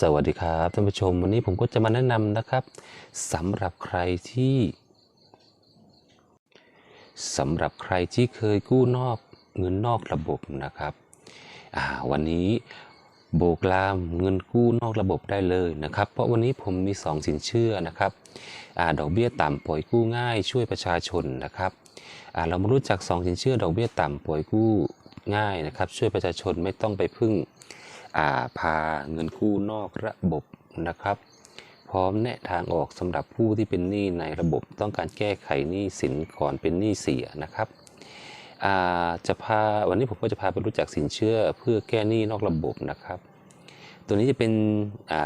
สวัสดีครับท่านผู้ชมวันนี้ผมก็จะมาแนะนำนะครับสำหรับใครที่สำหรับใครที่เคยกู้นอกเงินนอกระบบนะครับวันนี้โบกลามเงินกู้นอกระบบได้เลยนะครับ เพราะวันนี้ผมมี 2 สินเชื่อนะครับอดอกเบี้ยต่ำปล่อยกู้ง่าย ช่วยประชาชนนะครับเรามารู้จัก 2 สินเชื่อดอกเบี้ยต่ำปล่อยกู้ง่ายนะครับ ช่วยประชาชนไม่ต้องไปพึ่ง พาเงินกู้นอกระบบนะครับ พร้อมแนะทางออกสำหรับผู้ที่เป็นหนี้ในระบบต้องการแก้ไขหนี้สินก่อนเป็นหนี้เสียนะครับจะพาวันนี้ผมก็จะพาไปรู้จักสินเชื่อเพื่อแก้หนี้นอกระบบนะครับ ตัวนี้จะเป็น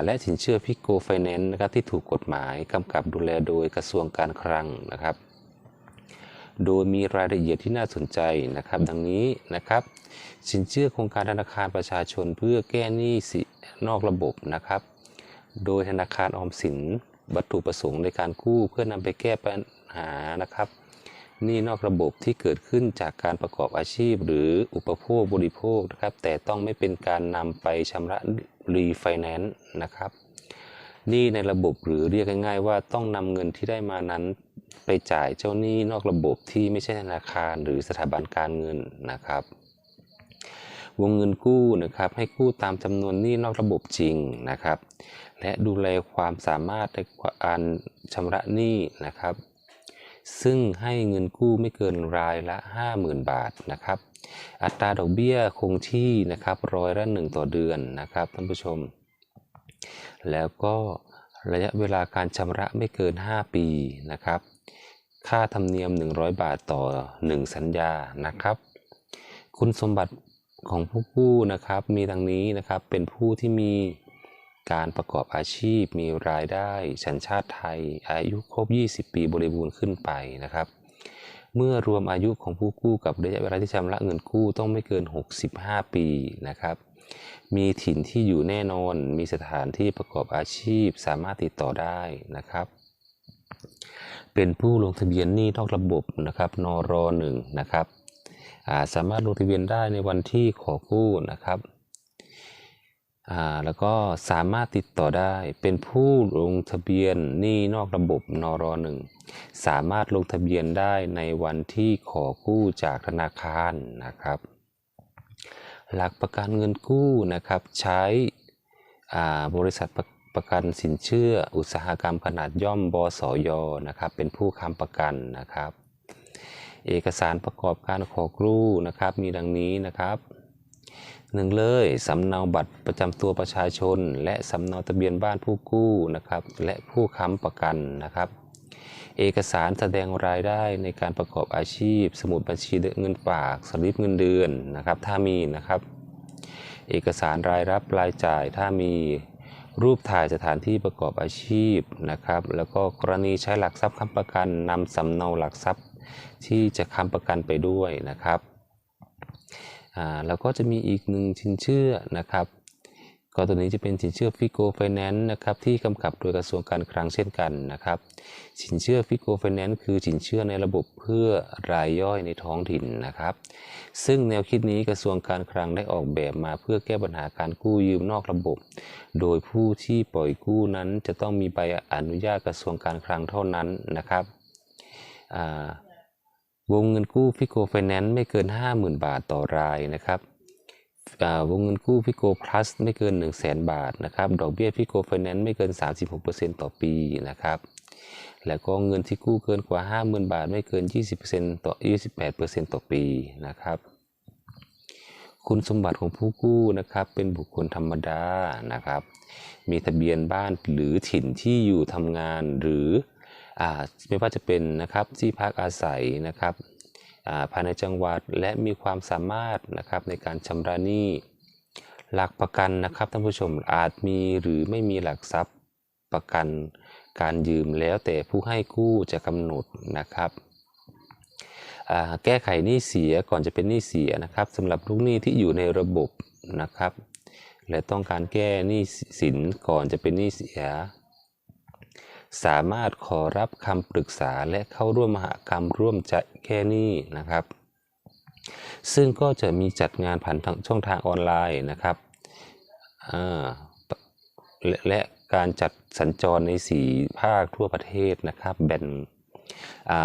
และสินเชื่อพิโกไฟแนนซ์นะครับที่ถูกกฎหมายกำกับดูแลโดยกระทรวงการคลังนะครับ โดยมีรายละเอียดที่น่าสนใจนะครับ ดังนี้นะครับ สินเชื่อโครงการธนาคารประชาชนเพื่อแก้หนี้สินอกระบบนะครับ โดยธนาคารออมสินวัตถุประสงค์ในการกู้เพื่อนำไปแก้ปัญหานะครับหนี้นอกระบบที่เกิดขึ้นจากการประกอบอาชีพ หรืออุปโภคบริโภคนะครับ แต่ต้องไม่เป็นการนำไปชำระรีไฟแนนซ์นะครับหนี้ในระบบหรือเรียกง่ายๆว่าต้องนำเงินที่ได้มานั้น ไปจ่ายเจ้าหนี้นอกระบบที่ไม่ใช่ธนาคารหรือสถาบันการเงินนะครับ วงเงินกู้นะครับให้กู้ตามจำนวนหนี้นอกระบบจริงนะครับ และดูแลความสามารถในการชำระหนี้นะครับ ซึ่งให้เงินกู้ไม่เกินรายละ 50,000 บาทนะครับ อัตราดอกเบี้ยคงที่นะครับร้อยละหนึ่งต่อเดือนนะครับท่านผู้ชม แล้วก็ระยะเวลาการชำระไม่เกิน 5 ปีนะครับ ค่าธรรมเนียม 100 บาทต่อ 1 สัญญานะครับ คุณสมบัติของผู้กู้นะครับมีดังนี้นะครับเป็นผู้ที่มีการประกอบอาชีพ มีรายได้สัญชาติไทย อายุครบ 20 ปีบริบูรณ์ขึ้นไปนะครับ เมื่อรวมอายุของผู้กู้กับระยะเวลาที่ชำระเงินกู้ต้องไม่เกิน 65 ปีนะครับมีถิ่นที่อยู่แน่นอน มีสถานที่ประกอบอาชีพ สามารถติดต่อได้นะครับ เป็นผู้ลงทะเบียนหนี้นอกระบบนะครับนรหนึ่งนะครับสามารถลงทะเบียนได้ในวันที่ขอกู้นะครับแล้วก็สามารถติดต่อได้เป็นผู้ลงทะเบียนหนี้นอกระบบนรหนึ่งสามารถลงทะเบียนได้ในวันที่ขอกู้จากธนาคารนะครับ หลักประกันเงินกู้นะครับใช้บริษัทประ ประกันสินเชื่ออุตสาหกรรมขนาดย่อมบสยนะครับเป็นผู้ค้ำประกันนะครับ เอกสารประกอบการขอกู้นะครับ มีดังนี้นะครับหนึ่งเลยสำเนาบัตรประจำตัวประชาชน และสำเนาทะเบียนบ้านผู้กู้นะครับ และผู้ค้ำประกันนะครับ เอกสารแสดงรายได้ในการประกอบอาชีพ สมุดบัญชีเงินฝากสลิปเงินเดือนนะครับ ถ้ามีนะครับ เอกสารรายรับรายจ่ายถ้ามี รูปถ่ายสถานที่ประกอบอาชีพนะครับ แล้วก็กรณีใช้หลักทรัพย์ค้ำประกันนำสำเนาหลักทรัพย์ที่จะค้ำประกันไปด้วยนะครับแล้วก็จะมีอีกหนึ่งชิ้นเชื่อนะครับ ก็ตัวนี้จะเป็นสินเชื่อฟิโกไฟแนนซ์นะครับที่กำกับโดยกระทรวงการคลังเช่นกันนะครับ สินเชื่อฟิโกไฟแนนซ์คือสินเชื่อในระบบเพื่อรายย่อยในท้องถิ่นนะครับ ซึ่งแนวคิดนี้กระทรวงการคลังได้ออกแบบมาเพื่อแก้ปัญหาการกู้ยืมนอกระบบ โดยผู้ที่ปล่อยกู้นั้นจะต้องมีใบอนุญาตกระทรวงการคลังเท่านั้นนะครับวงเงินกู้ฟิโกไฟแนนซ์ไม่เกิน 50,000 บาทต่อรายนะครับ วงเงินกู้ฟิโกพลัสไม่เกิน 1 0 0 0 0แบาทนะครับ ดอกเบี้ยฟิโกไฟแนนซ์ไม่เกิน 36%ต่อปีนะครับ แล้วก็เงินที่กู้เกินกว่า 50,000 บาทไม่เกิน 20%ต่อ 28%ต่อปีนะครับ คุณสมบัติของผู้กู้นะครับเป็นบุคคลธรรมดานะครับ มีทะเบียนบ้านหรือถิ่นที่อยู่ทำงานหรืออไม่ว่าจะเป็นนะครับที่พักอาศัยนะครับ ภายในจังหวัดและมีความสามารถนะครับในการชำระหนี้ หลักประกันนะครับท่านผู้ชมอาจมีหรือไม่มีหลักทรัพย์ประกันการยืมแล้วแต่ผู้ให้กู้จะกำหนดนะครับแก้ไขหนี้เสียก่อนจะเป็นหนี้เสียนะครับสำหรับลูกหนี้ที่อยู่ในระบบนะครับ และต้องการแก้หนี้สินก่อนจะเป็นหนี้เสีย สามารถขอรับคำปรึกษาและเข้าร่วมมหกรรมร่วมจะแก้หนี้นะครับ ซึ่งก็จะมีจัดงานผ่านทางช่องทางออนไลน์นะครับและและการจัดสัญจรในสีภาคทั่วประเทศนะครับแบ่ง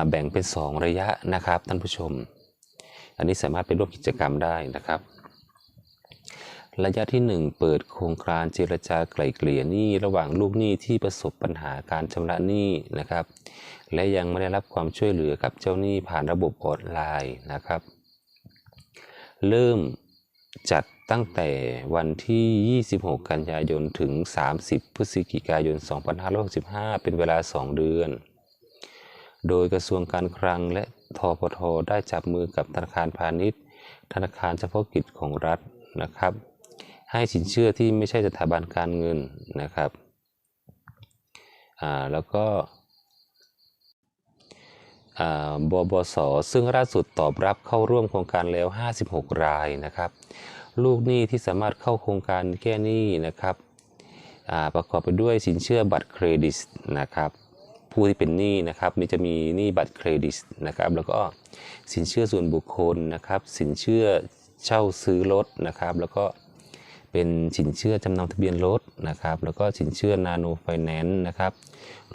แบ่งเป็น 2 ระยะนะครับท่านผู้ชม อันนี้สามารถไปร่วมกิจกรรมได้นะครับ ระยะที่ 1 เปิดโครงการเจรจาไกล่เกลี่ยหนี้ระหว่างลูกหนี้ที่ประสบปัญหาการชำระหนี้นะครับ และยังไม่ได้รับความช่วยเหลือกับเจ้าหนี้ผ่านระบบออนไลน์นะครับ เริ่มจัดตั้งแต่วันที่ 26 กันยายนถึง 30 พฤศจิกายน 2565 เป็นเวลา 2 เดือน โดยกระทรวงการคลังและทปทได้จับมือกับธนาคารพาณิชย์ ธนาคารเฉพาะกิจของรัฐนะครับ ให้สินเชื่อที่ไม่ใช่สถาบันการเงินนะครับแล้วก็บบบส ซึ่งล่าสุดตอบรับเข้าร่วมโครงการแล้ว 56 รายนะครับ ลูกหนี้ที่สามารถเข้าโครงการแก้หนี้นะครับประกอบไปด้วยสินเชื่อบัตรเครดิตนะครับผู้ที่เป็นหนี้นะครับมีจะมีหนี้บัตรเครดิตนะครับแล้วก็สินเชื่อส่วนบุคคลนะครับ สินเชื่อเช่าซื้อรถนะครับ แล้วก็ เป็นสินเชื่อจำนำทะเบียนรถนะครับ แล้วก็สินเชื่อนาโนไฟแนนซ์นะครับ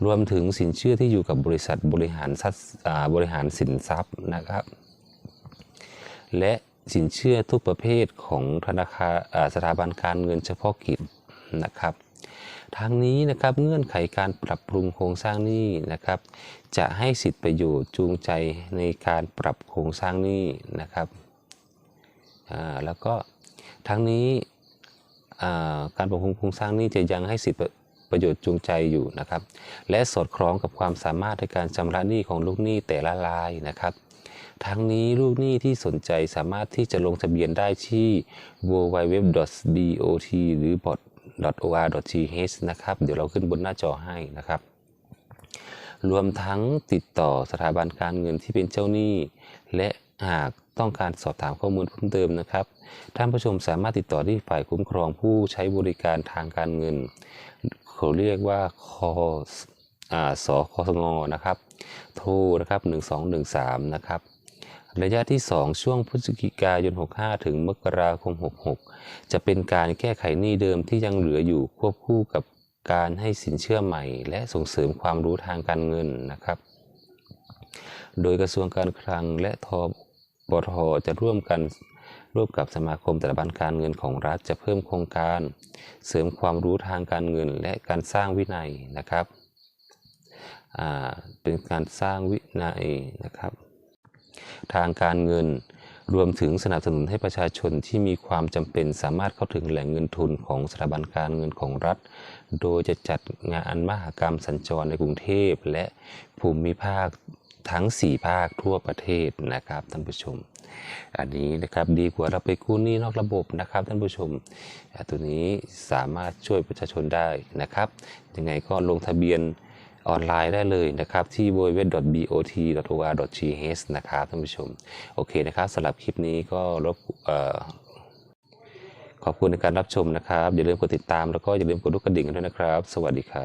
รวมถึงสินเชื่อที่อยู่กับบริษัทบริหารทรัพย์บริหารสินทรัพย์นะครับ และสินเชื่อทุกประเภทของธนาคารสถาบันการเงินเฉพาะกิจนะครับทางนี้นะครับเงื่อนไขการปรับปรุงโครงสร้างหนี้นะครับ จะให้สิทธิประโยชน์จูงใจในการปรับโครงสร้างหนี้นะครับแล้วก็ทั้งนี้ การปรับปรุงโครงสร้างนี้จะยังให้สิทธิประโยชน์จูงใจอยู่นะครับ และสอดคล้องกับความสามารถในการชำระหนี้ของลูกหนี้แต่ละรายนะครับ ทั้งนี้ลูกหนี้ที่สนใจสามารถที่จะลงทะเบียนได้ที่ www.bot หรือ bot.or.th นะครับ เดี๋ยวเราขึ้นบนหน้าจอให้นะครับ รวมทั้งติดต่อสถาบันการเงินที่เป็นเจ้าหนี้ และหาก ต้องการสอบถามข้อมูลเพิ่มเติมนะครับ ท่านผู้ชมสามารถติดต่อที่ฝ่ายคุ้มครองผู้ใช้บริการทางการเงิน เขาเรียกว่าคออ่าสคสงนะครับ โทรนะครับ 1213 นะครับ ระยะที่ 2 ช่วงพฤศจิกายน 65 ถึงมกราคม 66 จะเป็นการแก้ไขหนี้เดิมที่ยังเหลืออยู่ควบคู่กับการให้สินเชื่อใหม่ และส่งเสริมความรู้ทางการเงินนะครับ โดยกระทรวงการคลังและทบ ทจะร่วมกันร่วมกับสมาคมสถาบันการเงินของรัฐจะเพิ่มโครงการ เสริมความรู้ทางการเงินและการสร้างวินัยนะครับเป็นการสร้างวินัยนะครับ ทางการเงินรวมถึงสนับสนุนให้ประชาชนที่มีความจำเป็นสามารถเข้าถึงแหล่งเงินทุนของสถาบันการเงินของรัฐ โดยจะจัดงานมหกรรมสัญจรในกรุงเทพและภูมิภาค ทั้ง 4 ภาคทั่วประเทศนะครับท่านผู้ชม อันนี้นะครับดีกว่าเราไปกู้หนี้นอกระบบนะครับท่านผู้ชม ตัวนี้สามารถช่วยประชาชนได้นะครับ ยังไงก็ลงทะเบียนออนไลน์ได้เลยนะครับที่ www.bot.or.th นะครับท่านผู้ชม โอเคนะครับสำหรับคลิปนี้ก็รบขอบคุณในการรับชมนะครับ อย่าลืมกดติดตามแล้วก็อย่าลืมกดลูกกระดิ่งกันด้วยนะครับ สวัสดีครับ